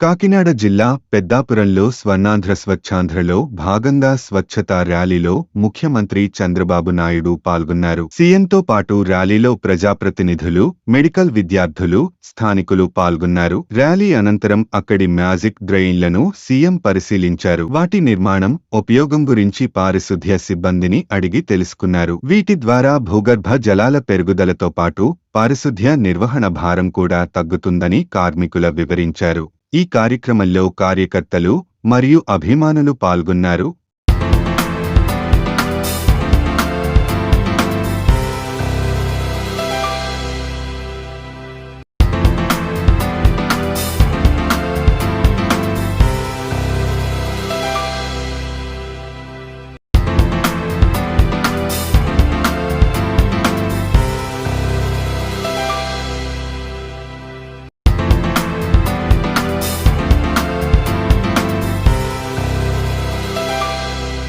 కాకినాడ జిల్లా పెద్దాపురంలో స్వర్ణాంధ్ర స్వచ్ఛాంధ్రలో భాగంగా స్వచ్ఛతా ర్యాలీలో ముఖ్యమంత్రి చంద్రబాబు నాయుడు పాల్గొన్నారు. సీఎంతో పాటు ర్యాలీలో ప్రజాప్రతినిధులు మెడికల్ విద్యార్థులు స్థానికులు పాల్గొన్నారు. ర్యాలీ అనంతరం అక్కడి మ్యాజిక్ డ్రెయిన్లను సీఎం పరిశీలించారు. వాటి నిర్మాణం ఉపయోగం గురించి పారిశుధ్య సిబ్బందిని అడిగి తెలుసుకున్నారు. వీటి ద్వారా భూగర్భ జలాల పెరుగుదలతో పాటు పారిశుధ్య నిర్వహణ భారం కూడా తగ్గుతుందని కార్మికుల వివరించారు. ఈ కార్యక్రమంలో కార్యకర్తలు మరియు అభిమానులు పాల్గొన్నారు.